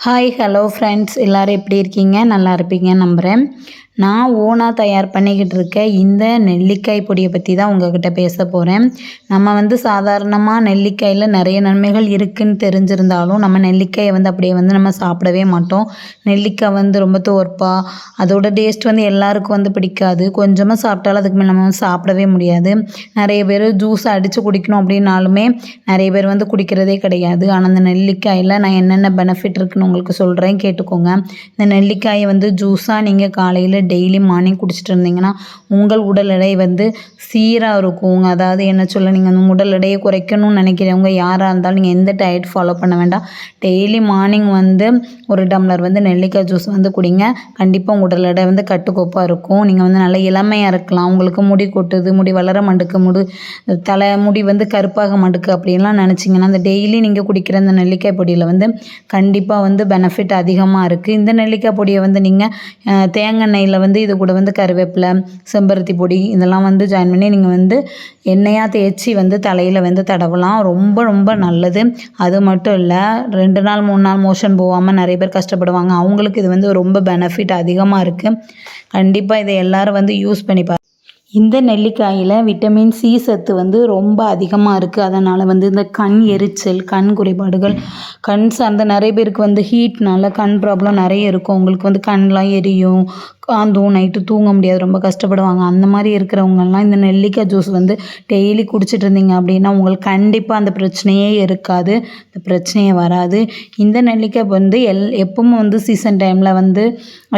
Hi hello friends எல்லோரும் எப்படி இருக்கீங்க? நல்லா இருப்பீங்க நம்புகிறேன் நான் ஓனாக தயார் பண்ணிக்கிட்டு இருக்க இந்த நெல்லிக்காய் பொடியை பற்றி தான் உங்ககிட்ட பேச போகிறேன் நம்ம வந்து சாதாரணமாக நெல்லிக்காயில் நிறைய நன்மைகள் இருக்குதுன்னு தெரிஞ்சிருந்தாலும் நம்ம நெல்லிக்காயை வந்து அப்படியே வந்து நம்ம சாப்பிடவே மாட்டோம். நெல்லிக்காய் வந்து ரொம்ப தோற்பா அதோட டேஸ்ட் வந்து எல்லாருக்கும் வந்து பிடிக்காது. கொஞ்சமாக சாப்பிட்டாலும் அதுக்கு மேலே நம்ம வந்து சாப்பிடவே முடியாது. நிறைய பேர் ஜூஸ் அடித்து குடிக்கணும் அப்படின்னாலுமே நிறைய பேர் வந்து குடிக்கிறதே கிடையாது. ஆனால் அந்த நெல்லிக்காயில் நான் என்னென்ன பெனிஃபிட் இருக்குன்னு உங்களுக்கு சொல்கிறேன் கேட்டுக்கோங்க. இந்த நெல்லிக்காயை வந்து ஜூஸாக நீங்கள் காலையில் டெய்லி மார்னிங் குடிச்சிட்டு இருந்தீங்கன்னா உங்கள் உடல் எடை வந்து சீராக இருக்கும். அதாவது என்ன சொல்ல நீங்கள் அந்த உடல் எடையை குறைக்கணும்னு நினைக்கிறவங்க யாராக இருந்தாலும் நீங்கள் எந்த டயட் ஃபாலோ பண்ண வேண்டாம். டெய்லி மார்னிங் வந்து ஒரு டம்ளர் வந்து நெல்லிக்காய் ஜூஸ் வந்து குடிங்க. கண்டிப்பாக உங்கள் உடல் எடை வந்து கட்டுக்கோப்பாக இருக்கும். நீங்கள் வந்து நல்ல இளமையாக இருக்கலாம். உங்களுக்கு முடி கொட்டுது முடி வளர மண்டுக்கு முடி தலை முடி வந்து கருப்பாக மண்டுக்கு அப்படின்லாம் நினச்சிங்கன்னா அந்த டெய்லி நீங்கள் குடிக்கிற அந்த நெல்லிக்காய் பொடியில் வந்து கண்டிப்பாக வந்து பெனிஃபிட் அதிகமாக இருக்குது இந்த நெல்லிக்காய் பொடியை வந்து நீங்கள் தேங்காய் எண்ணெயில் வந்து இது கூட வந்து கருவேப்பிலை செம்பருத்தி பொடி இதெல்லாம் வந்து ஜாயின் பண்ணி நீங்கள் வந்து எண்ணெயாக தேய்ச்சி வந்து தலையில் வந்து தடவலாம். ரொம்ப ரொம்ப நல்லது. அது மட்டும் இல்லை ரெண்டு நாள் மூணு நாள் மோஷன் போகாமல் நிறைய பேர் கஷ்டப்படுவாங்க. அவங்களுக்கு இது வந்து ரொம்ப பெனிஃபிட் அதிகமாக இருக்குது கண்டிப்பாக இதை எல்லோரும் வந்து யூஸ் பண்ணி பா இந்த நெல்லிக்காயில் விட்டமின் சி சத்து வந்து ரொம்ப அதிகமாக இருக்குது அதனால் வந்து இந்த கண் எரிச்சல் கண் குறைபாடுகள் கண் சார்ந்த நிறைய பேருக்கு வந்து ஹீட்னால கண் ப்ராப்ளம் நிறைய இருக்கும். உங்களுக்கு வந்து கண்லாம் எரியும் காந்தும் நைட்டு தூங்க முடியாது ரொம்ப கஷ்டப்படுவாங்க. அந்த மாதிரி இருக்கிறவங்கலாம் இந்த நெல்லிக்காய் ஜூஸ் வந்து டெய்லி குடிச்சிட்டு இருந்தீங்க அப்படின்னா உங்களுக்கு கண்டிப்பாக அந்த பிரச்சனையே இருக்காது. அந்த பிரச்சனையே வராது. இந்த நெல்லிக்காய் வந்து எல் எப்பவும் வந்து சீசன் டைமில் வந்து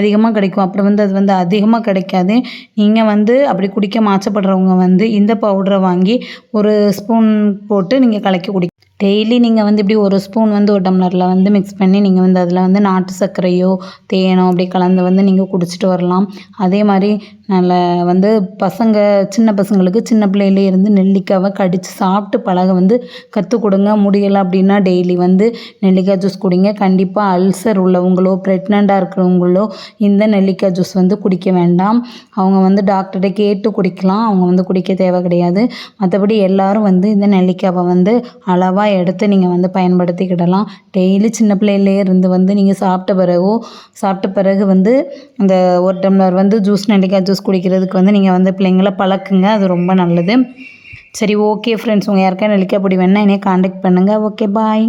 அதிகமாக கிடைக்கும். அப்புறம் வந்து அது வந்து அதிகமாக கிடைக்காது. நீங்கள் வந்து அப்படி குடிக்க மாச்சப்படுறவங்க வந்து இந்த பவுடரை வாங்கி ஒரு ஸ்பூன் போட்டு நீங்கள் கலக்கி குடி டெய்லி நீங்கள் வந்து இப்படி ஒரு ஸ்பூன் வந்து ஒரு டம்ளரில் வந்து மிக்ஸ் பண்ணி நீங்கள் வந்து அதில் வந்து நாட்டு சர்க்கரையோ தேனோ அப்படி கலந்து வந்து நீங்கள் குடிச்சிட்டு வரலாம். அதே மாதிரி நல்ல வந்து பசங்க சின்ன பசங்களுக்கு சின்ன பிள்ளையிலே இருந்து நெல்லிக்காவை கடித்து சாப்பிட்டு பழக வந்து கற்றுக் கொடுங்க. முடியலை அப்படின்னா டெய்லி வந்து நெல்லிக்காய் ஜூஸ் குடிங்க. கண்டிப்பாக அல்சர் உள்ளவங்களோ ப்ரெக்னெண்ட்டாக இருக்கிறவங்களோ இந்த நெல்லிக்காய் ஜூஸ் வந்து குடிக்க வேண்டாம். அவங்க வந்து டாக்டர்கிட்ட கேட்டு குடிக்கலாம். அவங்க வந்து குடிக்க தேவை கிடையாது. மற்றபடி எல்லோரும் வந்து இந்த நெல்லிக்காவை வந்து அளவாக எடுத்து நீங்கள் வந்து பயன்படுத்திக்கிடலாம். டெய்லி சின்ன பிள்ளையிலே இருந்து வந்து நீங்கள் சாப்பிட்ட பிறகோ சாப்பிட்ட பிறகு வந்து அந்த ஒரு டம்ளர் வந்து ஜூஸ் நெல்லிக்காய் ஜூஸ் குடிக்கிறதுக்கு வந்து நீங்கள் வந்து பிள்ளைங்கள பழக்குங்க. அது ரொம்ப நல்லது. சரி ஓகே ஃப்ரெண்ட்ஸ் உங்கள் யாருக்கா நெல்லிக்காய் பொடி வேணால் என்னையை காண்டாக்ட் பண்ணுங்கள் ஓகே பாய்